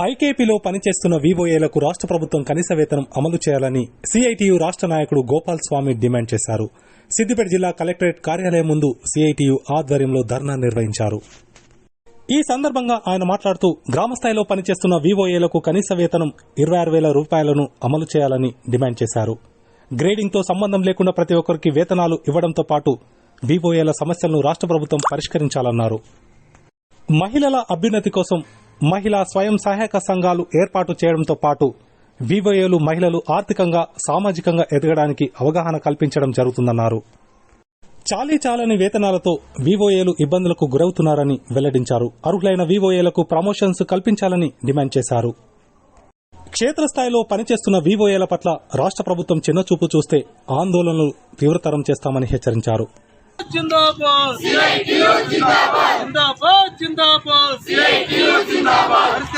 ఐకేపీలో పనిచేస్తున్న వివోఏలకు రాష్ట్ర ప్రభుత్వం కనీస వేతనం అమలు చేయాలని సిఐటియు రాష్ట్ర నాయకుడు గోపాల్ స్వామి డిమాండ్ చేశారు. సిద్దిపేట జిల్లా కలెక్టరేట్ కార్యాలయం ముందు సిఐటియు ఆధ్వర్యంలో ధర్నా నిర్వహించారు. ఈ సందర్భంగా ఆయన మాట్లాడుతూ గ్రామస్థాయిలో పనిచేస్తున్న వివోఏలకు కనీస వేతనం ఇరవై ఆరు వేల రూపాయలను అమలు చేయాలని డిమాండ్ చేశారు. గ్రేడింగ్తో సంబంధం లేకుండా ప్రతి ఒక్కరికి వేతనాలు ఇవ్వడంతో పాటు వివోఏల సమస్యలను రాష్ట్ర ప్రభుత్వం పరిష్కరించాలన్నారు. మహిళల అభ్యున్నతి కోసం మహిళా స్వయం సహాయక సంఘాలు ఏర్పాటు చేయడంతో పాటు వివోఏలు మహిళలు ఆర్థికంగా సామాజికంగా ఎదగడానికి అవగాహన కల్పించడం జరుగుతుందన్నారు. చాలీ చాలని వేతనాలతో వివోఏలు ఇబ్బందులకు గురవుతున్నారని వెల్లడించారు. అర్హులైన వివోఏలకు ప్రమోషన్స్ కల్పించాలని డిమాండ్ చేశారు. క్షేత్రస్థాయిలో పనిచేస్తున్న వివోఏల పట్ల రాష్ట్ర ప్రభుత్వం చిన్నచూపు చూస్తే ఆందోళనలు తీవ్రతరం చేస్తామని హెచ్చరించారు. జిందాబాద్. జిందాబాద్. జిందాబాద్. सी क्यू जिंदाबाद